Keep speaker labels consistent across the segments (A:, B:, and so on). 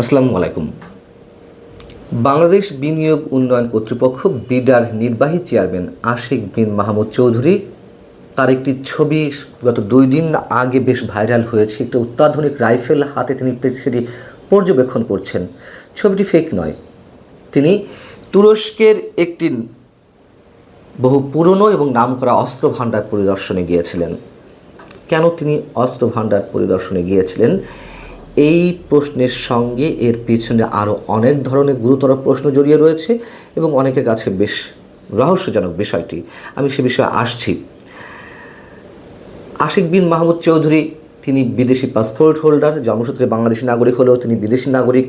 A: আসসালামু আলাইকুম। বাংলাদেশ বিনিয়োগ উন্নয়ন কর্তৃপক্ষ বিডার নির্বাহী চেয়ারম্যান আশিক বিন মাহমুদ চৌধুরী তার একটি ছবি গত দুই দিন আগে বেশ ভাইরাল হয়েছে। একটি অত্যাধুনিক রাইফেল হাতে তিনি সেটি পর্যবেক্ষণ করছেন। ছবিটি ফেক নয়। তিনি তুরস্কের একটি বহু পুরনো এবং নামকরা অস্ত্র ভাণ্ডার পরিদর্শনে গিয়েছিলেন। কেন তিনি অস্ত্র ভাণ্ডার পরিদর্শনে গিয়েছিলেন? এই প্রশ্নের সঙ্গে এর পিছনে আরও অনেক ধরনের গুরুতর প্রশ্ন জড়িয়ে রয়েছে এবং অনেকের কাছে বেশ রহস্যজনক বিষয়টি। আমি সে বিষয়ে আসছি। আশিক বিন মাহমুদ চৌধুরী, তিনি বিদেশি পাসপোর্ট হোল্ডার, জন্মসূত্রে বাংলাদেশি নাগরিক হলেও তিনি বিদেশি নাগরিক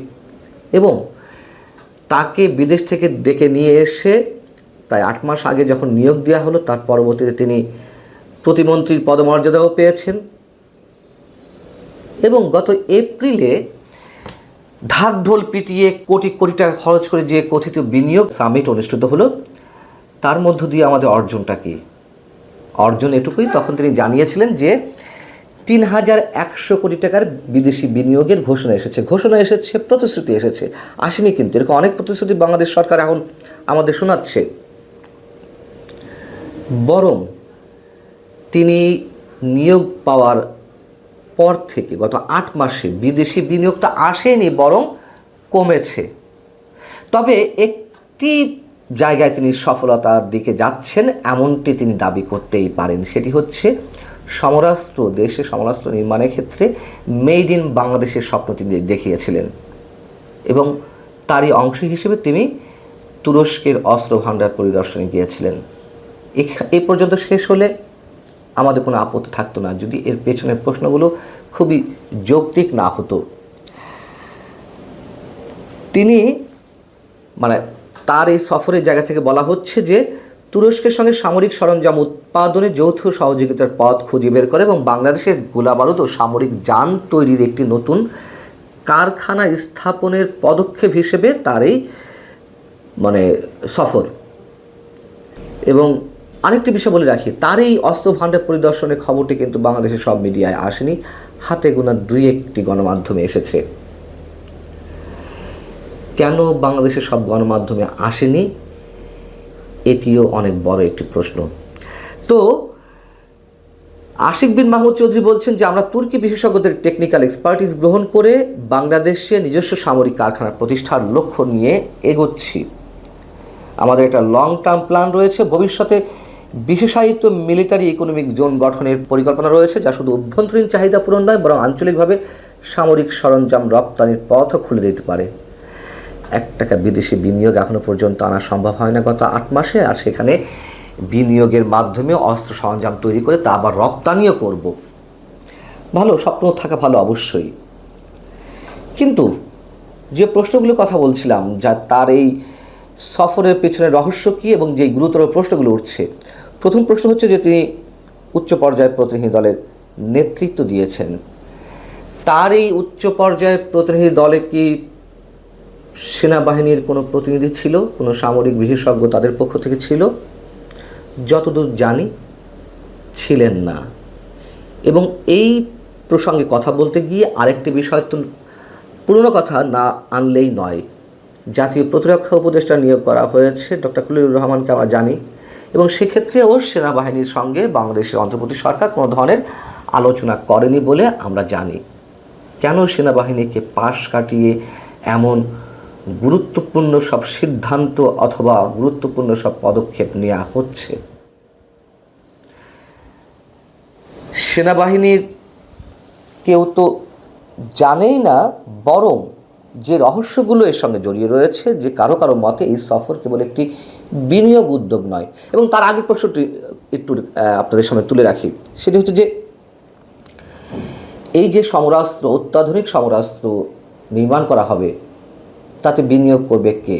A: এবং তাকে বিদেশ থেকে ডেকে নিয়ে এসে প্রায় আট মাস আগে যখন নিয়োগ দেওয়া হলো, তার পরবর্তীতে তিনি প্রতিমন্ত্রীর পদমর্যাদাও পেয়েছেন। এবং গত এপ্রিলে ঢাক ঢোল পিটিয়ে কোটি কোটি টাকা খরচ করে যে কথিত বিনিয়োগ সামিট অনুষ্ঠিত হলো, তার মধ্য দিয়ে আমাদের অর্জনটা কি? অর্জন এটুকুই। তখন তিনি জানিয়েছিলেন যে তিন হাজার একশো কোটি টাকার বিদেশি বিনিয়োগের ঘোষণা এসেছে। ঘোষণা এসেছে, প্রতিশ্রুতি এসেছে। আসেনি কিন্তু। এরকম অনেক প্রতিশ্রুতি বাংলাদেশ সরকার এখন আমাদের শোনাচ্ছে। বরং তিনি নিয়োগ পাওয়ার পর থেকে গত আট মাসে বিদেশি বিনিয়োগটা আসেনি, বরং কমেছে। তবে একটি জায়গায় তিনি সফলতার দিকে যাচ্ছেন, এমনটি তিনি দাবি করতেই পারেন। সেটি হচ্ছে, সমরাস্ত্র দেশে সমরাস্ত্র নির্মাণের ক্ষেত্রে মেড ইন বাংলাদেশের স্বপ্ন তিনি দেখিয়েছিলেন এবং তারই অংশ হিসেবে তিনি তুরস্কের অস্ত্র ভাণ্ডার পরিদর্শনে গিয়েছিলেন। এ পর্যন্ত শেষ হলে আমাদের কোনো আপত্তি থাকতো না। যদি এর পেছনের প্রশ্নগুলো খুবই যৌক্তিক না হতো। তিনি মানে তার এই সফরের জায়গা থেকে বলা হচ্ছে যে, তুরস্কের সঙ্গে সামরিক সরঞ্জাম উৎপাদনে যৌথ সহযোগিতার পথ খুঁজে বের করে এবং বাংলাদেশের গোলাবারুদ ও সামরিক যান তৈরির একটি নতুন কারখানা স্থাপনের পদক্ষেপ হিসেবে তার এই মানে সফর। এবং আরেকটি বিষয় বলে রাখি, তার এই অস্ত্র ভাণ্ডার পরিদর্শনের খবরটি কিন্তু বাংলাদেশের সব মিডিয়ায় আসেনি। হাতে গোনা দুই একটি গণমাধ্যমে এসেছে। কেন বাংলাদেশের সব গণমাধ্যমে আসেনি? এটিও অনেক বড় একটি প্রশ্ন। তো, আশিক বিন মাহমুদ চৌধুরী বলছেন যে, আমরা তুর্কি বিশেষজ্ঞদের টেকনিক্যাল এক্সপার্টিস গ্রহণ করে বাংলাদেশে নিজস্ব সামরিক কারখানা প্রতিষ্ঠার লক্ষ্য নিয়ে এগোচ্ছি। আমাদের একটা লং টার্ম প্ল্যান রয়েছে। ভবিষ্যতে বিশেষায়িত মিলিটারি ইকোনমিক জোন গঠনের পরিকল্পনা রয়েছে, যা শুধু অভ্যন্তরীণ চাহিদা পূরণ নয়, বরং আঞ্চলিকভাবে সামরিক সরঞ্জাম রপ্তানির পথও খুলে দিতে পারে। এক টাকা বিদেশি বিনিয়োগ এখনও পর্যন্ত আনা সম্ভব হয় না গত আট মাসে, আর সেখানে বিনিয়োগের মাধ্যমে অস্ত্র সরঞ্জাম তৈরি করে তা আবার রপ্তানিও করব। ভালো স্বপ্ন থাকা ভালো অবশ্যই। কিন্তু যে প্রশ্নগুলোর কথা বলছিলাম, যা তার এই সফরের পেছনে রহস্য কী এবং যে গুরুতর প্রশ্নগুলো উঠছে প্রথম প্রশ্ন হচ্ছে যে তিনি উচ্চ পর্যায়ের প্রতিনিধি দলের নেতৃত্ব দিয়েছেন। তার এই উচ্চ পর্যায়ের প্রতিনিধি দলে কি সেনাবাহিনীর কোনো প্রতিনিধি ছিল? কোনো সামরিক বিশেষজ্ঞ তাদের পক্ষ থেকে ছিল? যতদূর জানি, ছিলেন না। এবং এই প্রসঙ্গে কথা বলতে গিয়ে আরেকটি বিষয় তো পুরনো কথা না আনলেই নয়। জাতীয় প্রতিরক্ষা উপদেষ্টা নিয়োগ করা হয়েছে। ডক্টর খলিলুর রহমানকে আমরা জানি। এবং সেক্ষেত্রেও সেনাবাহিনীর সঙ্গে বাংলাদেশের অন্তর্বর্তী সরকার কোনো ধরনের আলোচনা করেনি বলে আমরা জানি। কেন সেনাবাহিনীকে পাশ কাটিয়ে এমন গুরুত্বপূর্ণ সব সিদ্ধান্ত অথবা গুরুত্বপূর্ণ সব পদক্ষেপ নেওয়া হচ্ছে? সেনাবাহিনীর কেউ তো জানেই না, বরং যে রহস্যগুলো এর সঙ্গে জড়িয়ে রয়েছে, যে কারও কারও মতে এই সফর কেবল একটি বিনিয়োগ উদ্যোগ নয়। এবং তার আগের প্রশ্নটি একটু আপনাদের সামনে তুলে রাখি। সেটি হচ্ছে যে, এই যে সমরাস্ত্র, অত্যাধুনিক সমরাস্ত্র নির্মাণ করা হবে, তাতে বিনিয়োগ করবে কে?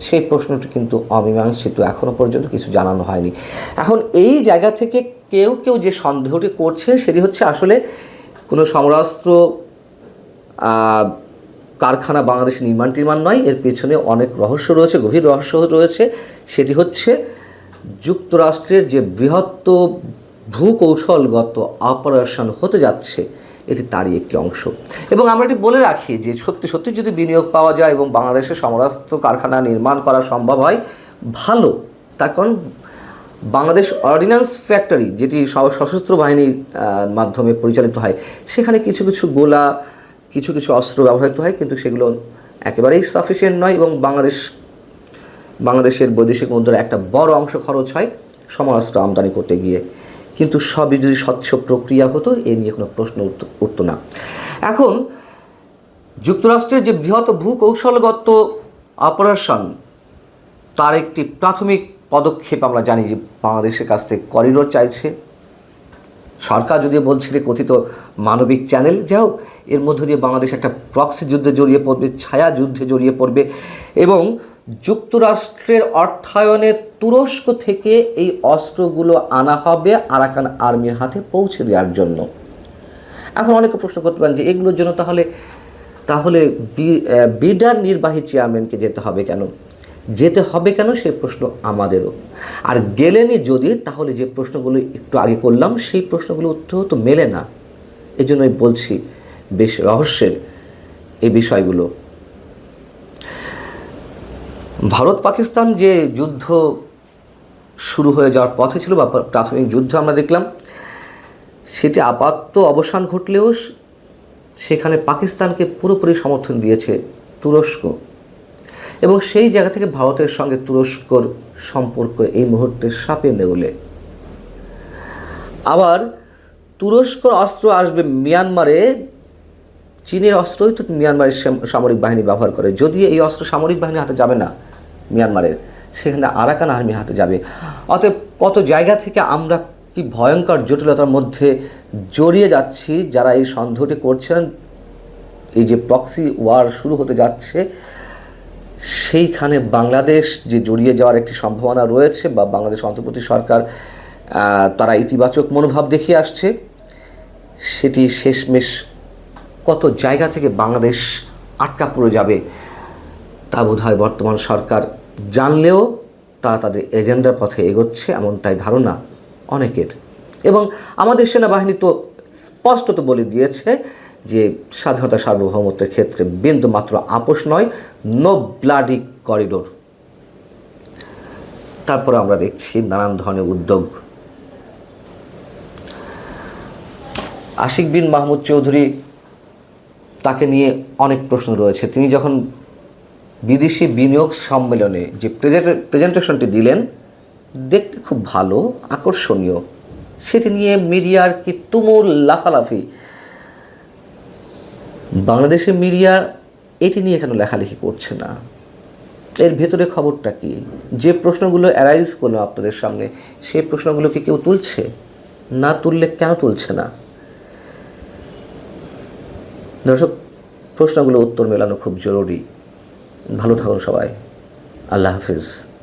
A: সেই প্রশ্নটি কিন্তু অমীমাংসিত এখনও পর্যন্ত কিছু জানানো হয়নি। এখন এই জায়গা থেকে কেউ কেউ যে সন্দেহটি করছে, সেটি হচ্ছে আসলে কোনো সমরাস্ত্র কারখানা বাংলাদেশে নির্মাণ টির্মাণ নয়, এর পেছনে অনেক রহস্য রয়েছে, গভীর রহস্য রয়েছে। সেটি হচ্ছে যুক্তরাষ্ট্রের যে বৃহত্ত ভূকৌশলগত অপারেশন হতে যাচ্ছে, এটি তারই একটি অংশ। এবং আমরা এটি বলে রাখি যে সত্যি সত্যি যদি বিনিয়োগ পাওয়া যায় এবং বাংলাদেশে সমরাস্ত্র কারখানা নির্মাণ করা সম্ভব হয়, ভালো। তার কারণ বাংলাদেশ অর্ডিন্যান্স ফ্যাক্টরি, যেটি সশস্ত্র বাহিনীর মাধ্যমে পরিচালিত হয়, সেখানে কিছু কিছু গোলা কিছু কিছু অস্ত্র ব্যবহৃত হয়, কিন্তু সেগুলো একেবারেই সাফিসিয়েন্ট নয় এবং বাংলাদেশ, বাংলাদেশের বৈদেশিক মুদ্রার একটা বড় অংশ খরচ হয় সমরাস্ত্র আমদানি করতে গিয়ে। কিন্তু সবই যদি স্বচ্ছ প্রক্রিয়া হতো, এ নিয়ে কোনো প্রশ্ন উঠত- না। এখন, যুক্তরাষ্ট্রের যে বৃহৎ ভূকৌশলগত অপারেশন, তার একটি প্রাথমিক পদক্ষেপ আমরা জানি যে বাংলাদেশের কাছ থেকে করিডোর চাইছে। সরকার যদি বলছে কথিত মানবিক চ্যানেল যাই হোক এর মধ্য দিয়ে বাংলাদেশ একটা প্রক্সি যুদ্ধে জড়িয়ে পড়বে, ছায়া যুদ্ধে জড়িয়ে পড়বে এবং যুক্তরাষ্ট্রের অর্থায়নে তুরস্ক থেকে এই অস্ত্রগুলো আনা হবে আরাকান আর্মির হাতে পৌঁছে দেওয়ার জন্য। এখন অনেকে প্রশ্ন করতে পারেন যে এগুলোর জন্য তাহলে তাহলে বিডার নির্বাহী চেয়ারম্যানকে যেতে হবে কেন? যেতে হবে কেন সেই প্রশ্ন আমাদেরও। আর গেলেনি যদি, তাহলে যে প্রশ্নগুলো একটু আগে করলাম, সেই প্রশ্নগুলো উত্তর তো মেলে না। এই জন্যই বলছি বেশ রহস্যের এই বিষয়গুলো। ভারত পাকিস্তান যে যুদ্ধ শুরু হয়ে যাওয়ার পথে ছিল বা প্রাথমিক যুদ্ধ আমরা দেখলাম, সেটি আপাতত অবসান ঘটলেও সেখানে পাকিস্তানকে পুরোপুরি সমর্থন দিয়েছে তুরস্ক। এবং সেই জায়গা থেকে ভারতের সঙ্গে তুরস্কর সম্পর্ক এই মুহূর্তে সাপে নেউলে। আবার তুরস্কর অস্ত্র আসবে মিয়ানমারে চীনের অস্ত্রই তো মিয়ানমারের সামরিক বাহিনী ব্যবহার করে। যদি এই অস্ত্র সামরিক বাহিনীর হাতে যাবে না মিয়ানমারের, সেখানে আরাকান আর্মির হাতে যাবে। অতএব কত জায়গা থেকে আমরা কি ভয়ঙ্কর জটিলতার মধ্যে জড়িয়ে যাচ্ছি, যারা এই সন্দেহটি করছেন, এই যে প্রক্সি ওয়ার শুরু হতে যাচ্ছে, সেইখানে বাংলাদেশ যে জড়িয়ে যাওয়ার একটি সম্ভাবনা রয়েছে বা বাংলাদেশ অন্তর্বর্তী সরকার তারা ইতিবাচক মনোভাব দেখিয়ে আসছে, সেটি শেষমেশ কত জায়গা থেকে বাংলাদেশ আটকা পড়ে যাবে, তা বোধহয় বর্তমান সরকার জানলেও তারা তাদের এজেন্ডার পথে এগোচ্ছে এমনটাই ধারণা অনেকের। এবং আমাদের সেনাবাহিনী তো স্পষ্টত বলে দিয়েছে যে স্বাধীনতা সার্বভৌমত্বের ক্ষেত্রে বিন্দু মাত্র আপোষ নয় নো ব্লাডি করিডোর তারপরে আমরা দেখছি নানান ধরনের উদ্যোগ। আশিক বিন মাহমুদ চৌধুরী তাকে নিয়ে অনেক প্রশ্ন রয়েছে। তিনি যখন বিদেশি বিনিয়োগ সম্মেলনে যে প্রেজেন্টেশনটি দিলেন, দেখতে খুব ভালো, আকর্ষণীয়। সেটি নিয়ে মিডিয়ার কি তুমুল লাফালাফি? বাংলাদেশের মিডিয়া এটি নিয়ে কেন লেখালেখি করছে না? এর ভেতরে খবরটা কি? যে প্রশ্নগুলো অ্যারাইজ করল আপনাদের সামনে, সেই প্রশ্নগুলো কি কেউ তুলছে? না তুললে কেন তুলছে না? দর্শক প্রশ্নগুলো উত্তর মেলানো খুব জরুরি। ভালো থাকুন সবাই। আল্লাহ হাফিজ।